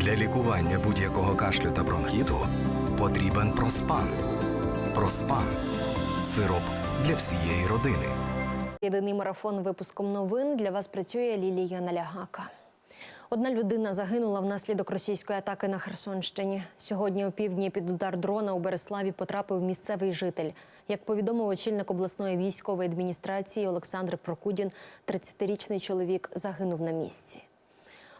Для лікування будь-якого кашлю та бронхіту потрібен проспан. Проспан сироп для всієї родини. Єдиний марафон випуском новин для вас працює Лілія Налягака. Одна людина загинула внаслідок російської атаки на Херсонщині. Сьогодні у півдні під удар дрона у Береславі потрапив місцевий житель. Як повідомив очільник обласної військової адміністрації Олександр Прокудін, 30-річний чоловік загинув на місці.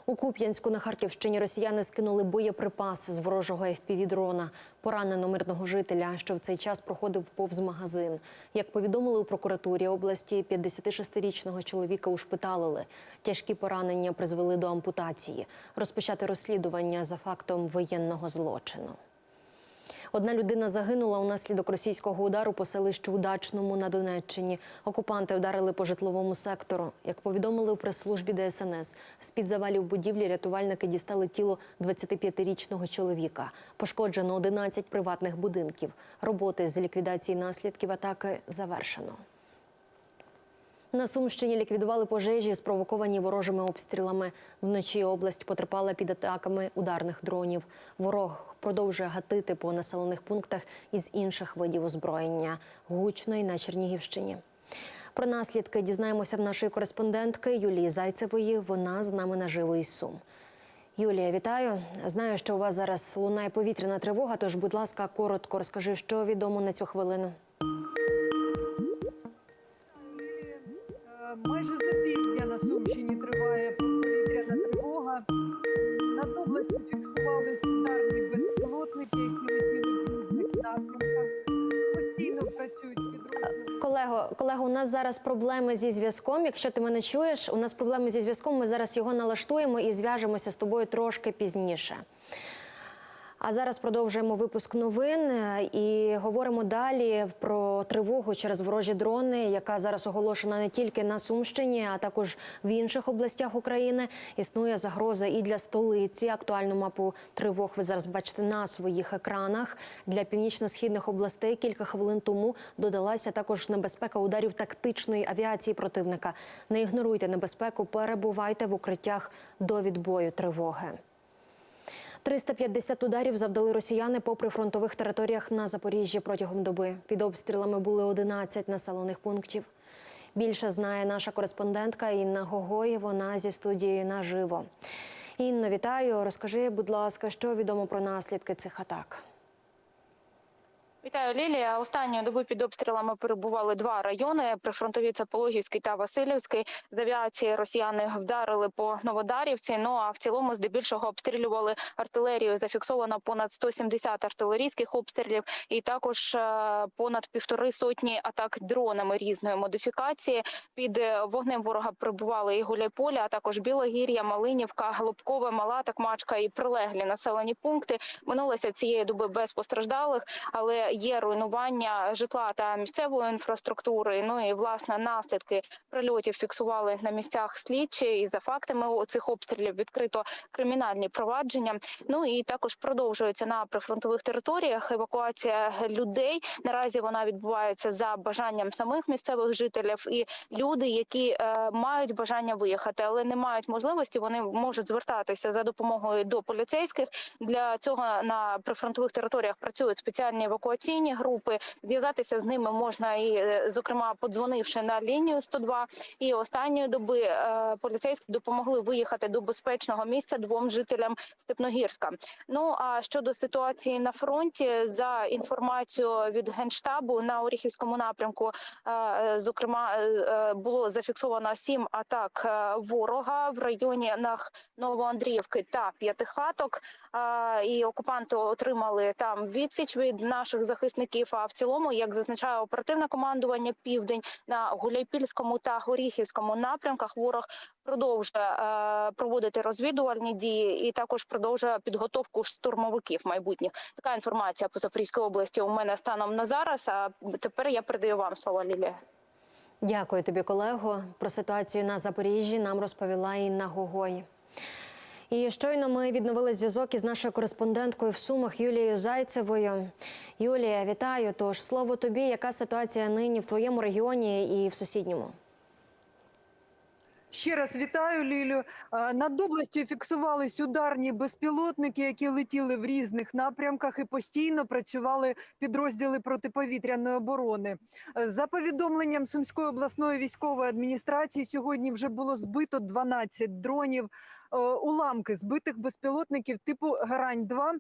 У Куп'янську на Харківщині росіяни скинули боєприпаси з ворожого FPV-дрона. Поранено мирного жителя, що в цей час проходив повз магазин. Як повідомили у прокуратурі області, 56-річного чоловіка ушпиталили. Тяжкі поранення призвели до ампутації. Розпочати розслідування за фактом воєнного злочину. Одна людина загинула унаслідок російського удару по селищу Удачному на Донеччині. Окупанти вдарили по житловому сектору. Як повідомили у прес-службі ДСНС, з-під завалів будівлі рятувальники дістали тіло 25-річного чоловіка. Пошкоджено 11 приватних будинків. Роботи з ліквідації наслідків атаки завершено. На Сумщині ліквідували пожежі, спровоковані ворожими обстрілами. Вночі область потерпала під атаками ударних дронів. Ворог продовжує гатити по населених пунктах із інших видів озброєння гучно й на Чернігівщині. Про наслідки дізнаємося в нашої кореспондентки Юлії Зайцевої. Вона з нами наживо із Сум. Юлія, вітаю. Знаю, що у вас зараз лунає повітряна тривога. Тож, будь ласка, коротко розкажи, що відомо на цю хвилину. Колего, колего, у нас зараз проблеми зі зв'язком. Якщо ти мене чуєш, у нас проблеми зі зв'язком. Ми зараз його налаштуємо і зв'яжемося з тобою трошки пізніше. А зараз продовжуємо випуск новин е, і говоримо далі про тривогу через ворожі дрони, яка зараз оголошена не тільки на Сумщині, а також в інших областях України. Існує загроза і для столиці. Актуальну мапу тривог ви зараз бачите на своїх екранах. Для північно-східних областей кілька хвилин тому додалася також небезпека ударів тактичної авіації противника. Не ігноруйте небезпеку, перебувайте в укриттях до відбою тривоги. 350 ударів завдали росіяни по прифронтових територіях на Запоріжжі протягом доби. Під обстрілами були 11 населених пунктів. Більше знає наша кореспондентка Інна Гогой. Вона зі студією наживо. Інно, вітаю. Розкажи, будь ласка, що відомо про наслідки цих атак. Вітаю, Лілія. Останньої доби під обстрілами перебували два райони: прифронтові це Пологівський та Васильівський. З авіації росіяни вдарили по Новодарівці. Ну а в цілому, здебільшого, обстрілювали артилерію. Зафіксовано понад 170 артилерійських обстрілів, і також е, понад півтори сотні атак дронами різної модифікації. Під е, вогнем ворога прибували і Гуляйполя, а також Білогір'я, Малинівка, Голубкове, Мала Такмачка і прилеглі населені пункти. Минулося цієї доби без постраждалих, але є руйнування житла та місцевої інфраструктури. Ну і власне наслідки прильотів фіксували на місцях слідчі. І за фактами цих обстрілів відкрито кримінальні провадження. Ну і також продовжується на прифронтових територіях евакуація людей. Наразі вона відбувається за бажанням самих місцевих жителів і люди, які е, мають бажання виїхати, але не мають можливості. Вони можуть звертатися за допомогою до поліцейських. Для цього на прифронтових територіях працюють спеціальні евакуаційні групи. Зв'язатися з ними можна і, е, зокрема, подзвонивши на лінію 102. І останньої доби е, поліцейські допомогли виїхати до безпечного місця двом жителям Степногірська. Ну а щодо ситуації на фронті, за інформацією від генштабу на Оріхівському напрямку, е, зокрема, було зафіксовано сім атак ворога в районі Нах Новоандріївки та П'ятихаток. І окупанти отримали там відсіч від наших захисників. А в цілому, як зазначає оперативне командування Південь на Гуляйпільському та Горіхівському напрямках, ворог продовжує е, проводити розвідувальні дії і також продовжує підготовку штурмовиків майбутніх. Така інформація по Запорізькій області у мене станом на зараз. А тепер я передаю вам слово Лілія. Дякую тобі, колего. Про ситуацію на Запоріжжі нам розповіла Інна Гогой. І щойно ми відновили зв'язок із нашою кореспонденткою в Сумах Юлією Зайцевою. Юлія, вітаю. Тож слово тобі, яка ситуація нині в твоєму регіоні і в сусідньому? Ще раз вітаю Лілю. Е, Над областю фіксувались ударні безпілотники, які летіли в різних напрямках і постійно працювали підрозділи протиповітряної оборони. Е, За повідомленням Сумської обласної військової адміністрації, сьогодні вже було збито 12 дронів. Е, Уламки збитих безпілотників типу Гарань 2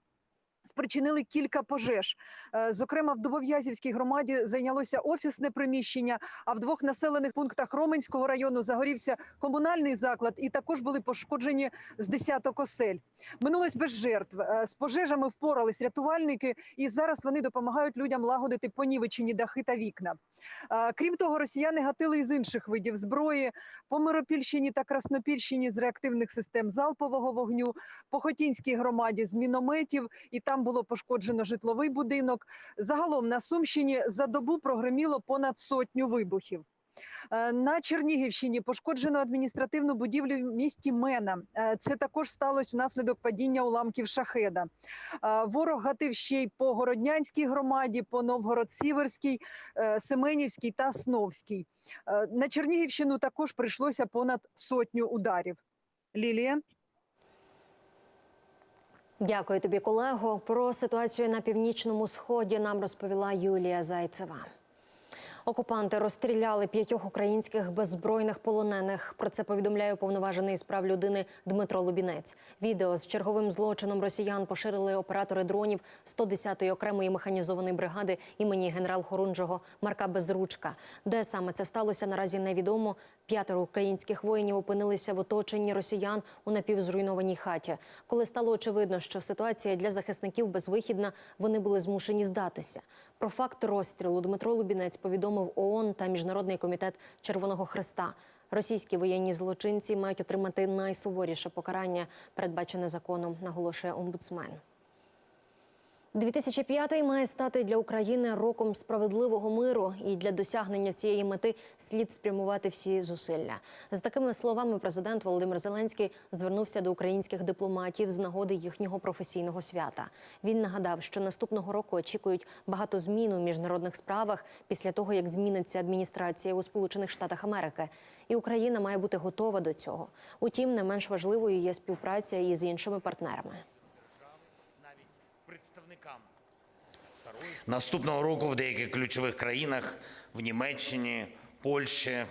Спричинили кілька пожеж. Е, Зокрема, в Дубов'язівській громаді зайнялося офісне приміщення, а в двох населених пунктах Роменського району загорівся комунальний заклад, і також були пошкоджені з десяток осель. Минулось без жертв. Е, З пожежами впорались рятувальники, і зараз вони допомагають людям лагодити понівечені дахи та вікна. Е, Крім того, росіяни гатили із інших видів зброї по Миропільщині та Краснопільщині з реактивних систем залпового вогню, по Хотінській громаді з мінометів, і там було пошкоджено житловий будинок. Загалом на Сумщині за добу прогреміло понад сотню вибухів. Е, На Чернігівщині пошкоджено адміністративну будівлю в місті Мена. Е, Це також сталося внаслідок падіння уламків шахеда. Е, Ворог гатив ще й по Городнянській громаді, по Новгород-Сіверській, Семенівській та Сновській. На Чернігівщину також прийшлося понад сотню ударів. Лілія. Дякую тобі, колего. Про ситуацію на північному сході нам розповіла Юлія Зайцева. Окупанти розстріляли п'ятьох українських беззбройних полонених. Про це повідомляє уповноважений з прав людини Дмитро Лубінець. Відео з черговим злочином росіян поширили оператори дронів 110-ї окремої механізованої бригади імені генерал Хорунжого Марка Безручка. Де саме це сталося, наразі невідомо. П'ятеро українських воїнів опинилися в оточенні росіян у напівзруйнованій хаті. Коли стало очевидно, що ситуація для захисників безвихідна, вони були змушені здатися. Про факт розстрілу Дмитро Лубінець повідомив ООН та Міжнародний комітет Червоного Хреста. Російські воєнні злочинці мають отримати найсуворіше покарання, передбачене законом, наголошує омбудсмен. 2005 має стати для України роком справедливого миру, і для досягнення цієї мети слід спрямувати всі зусилля. З такими словами президент Володимир Зеленський звернувся до українських дипломатів з нагоди їхнього професійного свята. Він нагадав, що наступного року очікують багато змін у міжнародних справах після того, як зміниться адміністрація у Сполучених Штатах Америки. І Україна має бути готова до цього. Утім, не менш важливою є співпраця із іншими партнерами. Наступного року в деяких ключових країнах в Німеччині, Польщі,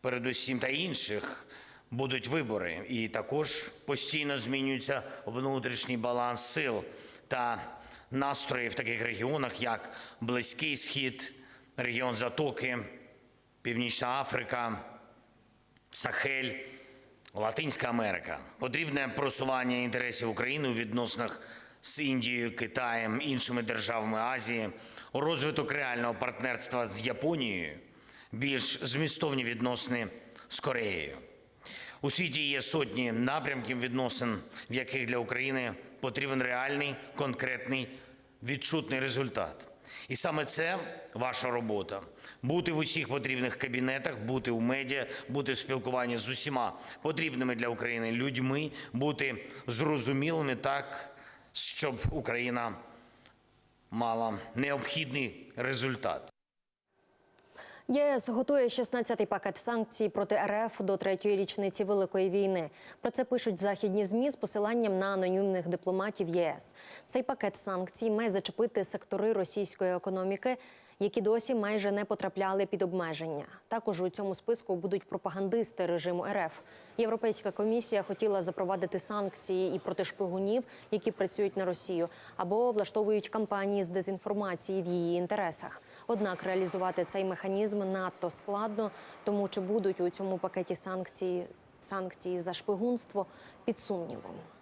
передусім та інших будуть вибори, і також постійно змінюється внутрішній баланс сил та настрої в таких регіонах, як Близький Схід, регіон Затоки, Північна Африка. Сахель, Латинська Америка. Потрібне просування інтересів України у відносинах з Індією, Китаєм, іншими державами Азії, розвиток реального партнерства з Японією, більш змістовні відносини з Кореєю. У світі є сотні напрямків відносин, в яких для України потрібен реальний, конкретний, відчутний результат. І саме це ваша робота: бути в усіх потрібних кабінетах, бути у медіа, бути в спілкуванні з усіма потрібними для України людьми, бути зрозумілими так, щоб Україна мала необхідний результат. ЄС готує 16-й пакет санкцій проти РФ до третьої річниці Великої війни. Про це пишуть західні змі з посиланням на анонімних дипломатів ЄС. Цей пакет санкцій має зачепити сектори російської економіки, які досі майже не потрапляли під обмеження. Також у цьому списку будуть пропагандисти режиму РФ. Європейська комісія хотіла запровадити санкції і проти шпигунів, які працюють на Росію, або влаштовують кампанії з дезінформації в її інтересах. Однак реалізувати цей механізм надто складно, тому чи будуть у цьому пакеті санкції санкції за шпигунство під сумнівом.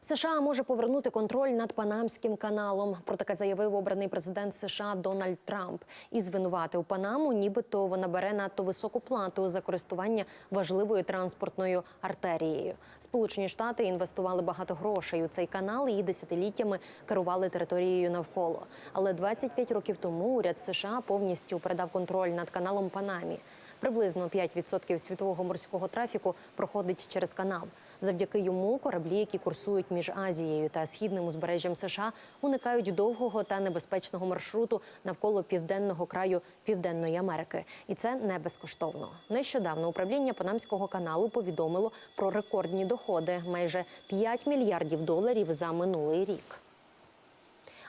США може повернути контроль над Панамським каналом. Про таке заявив обраний президент США Дональд Трамп і звинуватив Панаму, нібито вона бере надто високу плату за користування важливою транспортною артерією. Сполучені Штати інвестували багато грошей у цей канал і десятиліттями керували територією навколо. Але 25 років тому уряд США повністю передав контроль над каналом Панамі. Приблизно 5% світового морського трафіку проходить через канал. Завдяки йому кораблі, які курсують між Азією та східним узбережжям США, уникають довгого та небезпечного маршруту навколо південного краю Південної Америки, і це не безкоштовно. Нещодавно управління Панамського каналу повідомило про рекордні доходи майже 5 мільярдів доларів за минулий рік.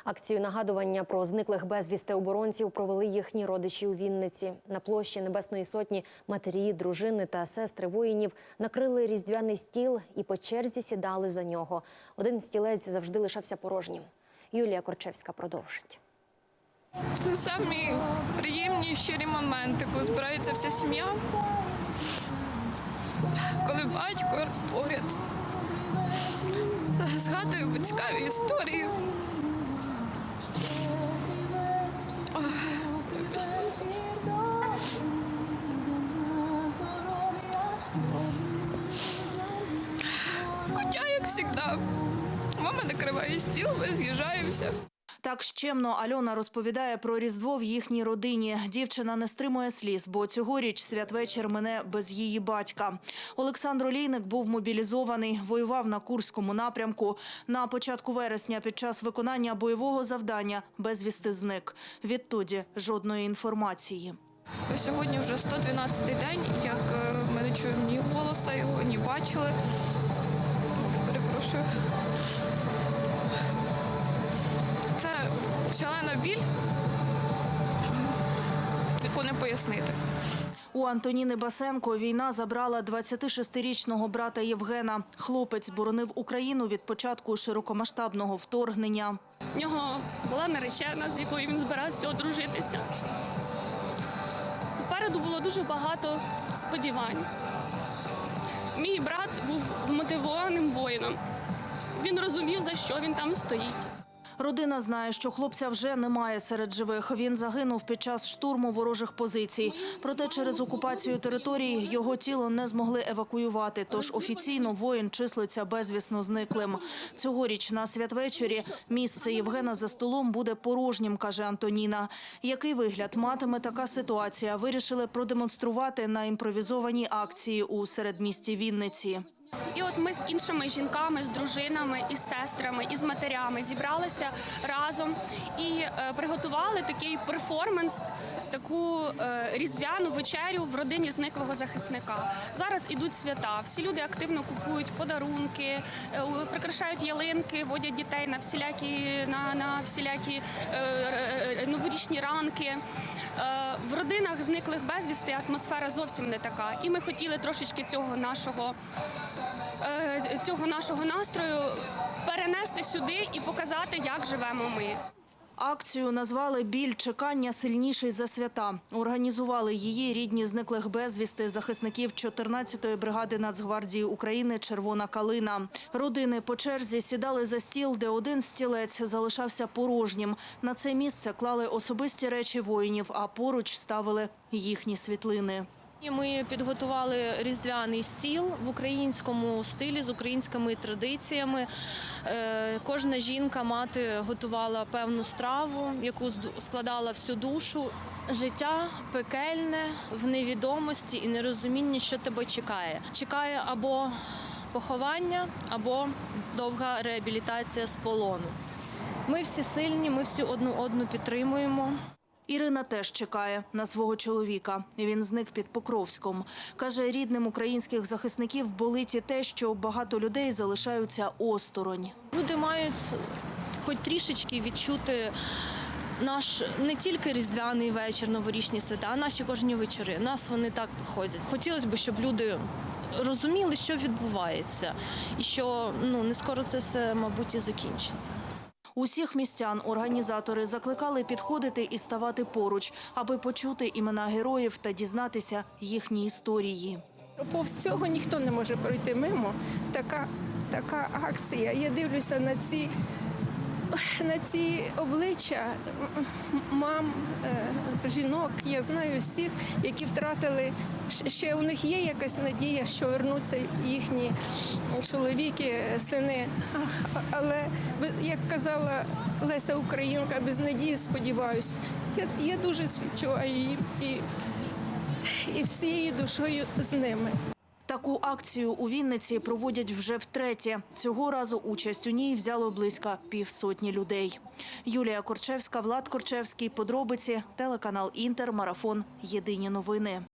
Акцію нагадування про зниклих безвісти оборонців провели їхні родичі у Вінниці. На площі Небесної Сотні матері, дружини та сестри воїнів накрили різдвяний стіл і по черзі сідали за нього. Один стілець завжди лишався порожнім. Юлія Корчевська продовжить. Це самі приємні щирі моменти, коли збирається вся сім'я. Коли батько поряд. Згадую цікаві історії. Хоча, як завжди, мама накриває стіл, ми з'їжджаємося. Так щемно Альона розповідає про Різдво в їхній родині. Дівчина не стримує сліз, бо цьогоріч святвечір мене без її батька. Олександр Олійник був мобілізований, воював на Курському напрямку. На початку вересня під час виконання бойового завдання безвісти зник. Відтоді жодної інформації. Сьогодні вже 112 день, як е, ми не чуємо ні голоса його, ні бачили. Біль, яку не пояснити. У Антоніни Басенко війна забрала 26-річного брата Євгена. Хлопець боронив Україну від початку широкомасштабного вторгнення. В нього була наречена, з якою він збирався одружитися. Попереду було дуже багато сподівань. Мій брат був вмотивованим воїном. Він розумів, за що він там стоїть. Родина знає, що хлопця вже немає серед живих. Він загинув під час штурму ворожих позицій. Проте через окупацію території його тіло не змогли евакуювати. Тож офіційно воїн числиться безвісно зниклим. Цьогоріч на святвечорі місце Євгена за столом буде порожнім, каже Антоніна. Який вигляд матиме така ситуація? Вирішили продемонструвати на імпровізованій акції у середмісті Вінниці. І от ми з іншими жінками, з дружинами, із сестрами, із матерями зібралися разом і е, приготували такий перформанс, таку е, різдвяну вечерю в родині зниклого захисника. Зараз ідуть свята. Всі люди активно купують подарунки, е, прикрашають ялинки, водять дітей на всілякі на, на всілякі новорічні ранки. В родинах зниклих безвісти атмосфера зовсім не така. І ми хотіли трошечки цього нашого цього нашого настрою перенести сюди і показати, як живемо ми. Акцію назвали Біль чекання сильніший за свята. Організували її рідні зниклих безвісти захисників 14-ї бригади Нацгвардії України Червона калина. Родини по черзі сідали за стіл, де один стілець залишався порожнім. На це місце клали особисті речі воїнів, а поруч ставили їхні світлини. Ми підготували різдвяний стіл в українському стилі з українськими традиціями. Е, Кожна жінка, мати готувала певну страву, яку вкладала всю душу. Життя пекельне в невідомості і нерозумінні, що тебе чекає. Чекає або поховання, або довга реабілітація з полону. Ми всі сильні, ми всі одну одну підтримуємо. Ірина теж чекає на свого чоловіка. Він зник під Покровськом. Каже, рідним українських захисників болить і те, що багато людей залишаються осторонь. Люди мають хоч трішечки відчути наш не тільки різдвяний вечір, новорічні свята, а наші кожні вечори. Нас вони так проходять. Хотілося б, щоб люди розуміли, що відбувається, і що ну не скоро це все, мабуть, і закінчиться. Усіх містян організатори закликали підходити і ставати поруч, аби почути імена героїв та дізнатися їхні історії. Повз цього ніхто не може пройти мимо. Така, така акція. Я дивлюся на ці, на ці обличчя мам, е, жінок. Я знаю всіх, які втратили. Ще у них є якась надія, що вернуться їхні чоловіки, сини. Але як казала Леся Українка, без надії сподіваюся. Я, я дуже співчуваю їм і і всією душою з ними. Таку акцію у Вінниці проводять вже втретє. Цього разу участь у ній взяло близько півсотні людей. Юлія Корчевська, Влад Корчевський. Подробиці. Телеканал Інтер. Марафон. Єдині новини.